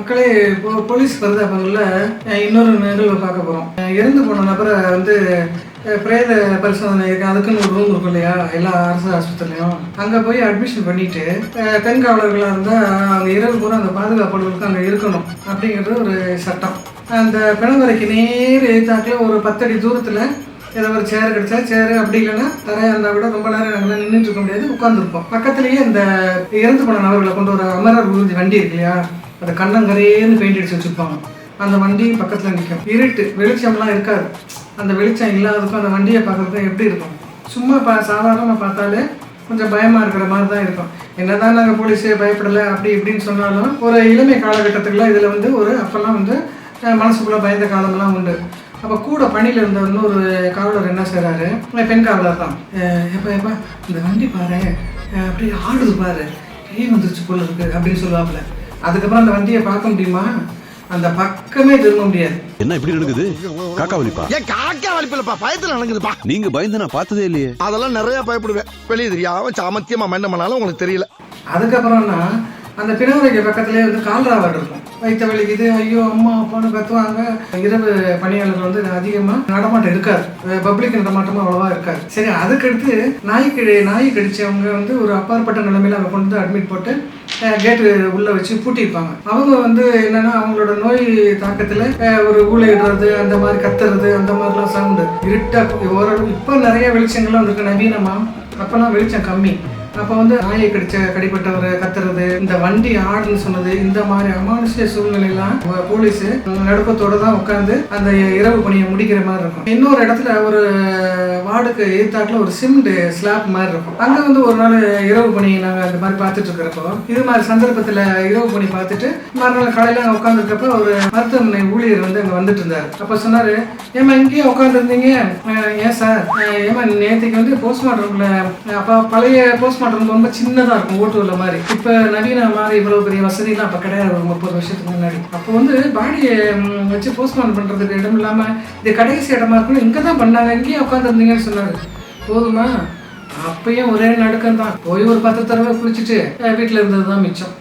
மக்களே இப்போ போலீஸ் பரிதாபங்களில் இன்னொரு நிகழ்வு பார்க்க போகிறோம் இறந்து போன நபரை வந்து பிரேத பரிசோதனை இருக்கு. அதுக்குன்னு ஒரு ரூம் இருக்கும் இல்லையா? எல்லா அரசு ஆஸ்பத்திரிலையும். அங்கே போய் அட்மிஷன் பண்ணிட்டு தென்காவலர்களாக பெண் காவலர்களாக இருந்தால் அங்கே இரவு பூரா அந்த பாதுகாப்பாளர்களுக்கு அங்கே இருக்கணும் அப்படிங்கிறது ஒரு சட்டம். அந்த பிணவரைக்கு நேர் எழுத்தாக்கில் ஒரு பத்தடி தூரத்தில் ஏதோ ஒரு சேர் கிடைச்சா சேரு அப்படி இல்லைன்னா தரையாக இருந்தால் கூட ரொம்ப நேரம் நாங்கள் நின்றுட்டு இருக்க முடியாது உட்காந்துருப்போம் பக்கத்துலேயே இந்த இறந்து போன நபர்களை கொண்டு ஒரு அமரர் உறுதி வண்டி இருக்கு இல்லையா? அந்த கண்ணங்கரேன்னு பெயிண்ட் அடிச்சு வச்சுருப்பாங்க. அந்த வண்டி பக்கத்தில் நிற்கும் இருட்டு வெளிச்சம்லாம் இருக்காது. அந்த வெளிச்சம் இல்லாததுக்கும் அந்த வண்டியை பார்க்குறதுக்கும் எப்படி இருக்கும்? சும்மா பா சாதாரணமாக பார்த்தாலே கொஞ்சம் பயமாக இருக்கிற மாதிரி தான் இருக்கும். என்னதான் நாங்கள் போலீஸே பயப்படலை அப்படி இப்படின்னு சொன்னாலும் ஒரு இளமை காலகட்டத்துக்குலாம் இதில் வந்து ஒரு அப்போல்லாம் வந்து மனசுக்குள்ளே பயந்த காலமெல்லாம் உண்டு. அப்போ கூட பணியில் இருந்த இன்னொரு காவலர் என்ன செய்கிறாரு பெண் காவலர் தான். எப்போ எப்பா இந்த வண்டி பாரு. அப்படியே ஆடுது பாரு. ஏன் வந்துருச்சு போல இருக்கு? அப்படின்னு சொல்லுவாப்புல. அதுக்கப்புறம் அந்த வண்டியை பார்க்க முடியுமா? அந்த பக்கமே திரும்ப முடியாது. என்ன இப்படி நடக்குது? காக்கா வலிப்பா? ஏன் காக்கா வலிப்பில்லப்பா பயத்துல நடக்குதுப்பா. நீங்க பயந்து நான் பார்த்ததே இல்லையே. அதெல்லாம் நிறைய பயப்படுவேன். வெளியே தெரியாம சாமத்தியமா மண்ண பண்ணாலும் உங்களுக்கு தெரியல. அதுக்கப்புறம்னா அந்த பிணவரைக்கு பக்கத்துலேயே வந்து கால்ரா வார்டு இருக்கும். வயிற்று வலிக்குது ஐயோ அம்மா அப்பான்னு கத்துவாங்க. இரவு பணியாளர்கள் வந்து அதிகமாக நடமாட்டம் இருக்காது. பப்ளிக் நடமாட்டமும் அவ்வளோவா இருக்காது. சரி அதுக்கடுத்து நாய் கிழி நாய் கடிச்சவங்க வந்து ஒரு அப்பாற்பட்ட நிலைமையில அவங்க கொண்டு வந்து அட்மிட் போட்டு கேட்டு உள்ள வச்சு பூட்டியிருப்பாங்க. அவங்க வந்து என்னன்னா அவங்களோட நோய் தாக்கத்துல ஒரு ஊழையிடுறது அந்த மாதிரி கத்துறது அந்த மாதிரிலாம் சவுண்டு. இருட்டா ஓரளவு இப்போ நிறைய வெளிச்சங்கள்லாம் வந்திருக்கு. நவீனமா அப்போல்லாம் வெளிச்சம் கம்மி. அப்போ வந்து நாயை கடிச்ச கடிப்பட்டவர் கத்துறது இந்த வண்டி ஆடுன்னு சொன்னது இந்த மாதிரி அமானுஷ்ய சூழ்நிலையெல்லாம் போலீஸ் நடுக்கத்தோட தான் உட்காந்து அந்த இரவு பணியை முடிக்கிற மாதிரி இருக்கும். இன்னொரு இடத்துல ஒரு வார்டுக்கு எதிர்த்தாட்டில் ஒரு சிமெண்ட் ஸ்லாப் மாதிரி இருக்கும். அங்கே வந்து ஒரு நாள் இரவு பணி நாங்கள் அந்த மாதிரி பார்த்துட்டு இருக்கிறப்போ இது மாதிரி சந்தர்ப்பத்தில் இரவு பணி பார்த்துட்டு மறுநாள் காலையில் அங்கே உட்காந்துருக்கப்ப ஒரு மருத்துவமனை ஊழியர் வந்து அங்கே வந்துட்டு இருந்தார் அப்போ சொன்னார் ஏமா இங்கேயே உட்காந்துருந்தீங்க ஏன் சார்? ஏமா நேற்றுக்கு வந்து போஸ்ட்மார்ட்டம்ல அப்போ பழைய போஸ்ட் பண்ணுறது ரொம்ப சின்னதாக இருக்கும் ஓட்டுவல மாதிரி. இப்போ நவீன மாதிரி இவ்வளோ பெரிய வசதிலாம் அப்போ கிடையாது ஒரு முப்பது வருஷத்துக்கு முன்னாடி. அப்போ வந்து பாடியை வச்சு போஸ்ட்மார்ட்டம் பண்ணுறதுக்கு இடம் இல்லாமல் இது கடைசி இடமா இருக்கணும் இங்கே தான் பண்ணாங்க இங்கேயே உட்காந்துருந்தீங்கன்னு சொன்னார். போதுமா? அப்பயும் ஒரே நடுக்கம் தான் போய் ஒரு பத்து தடவை குளிச்சுட்டு வீட்டில் இருந்தது தான் மிச்சம்.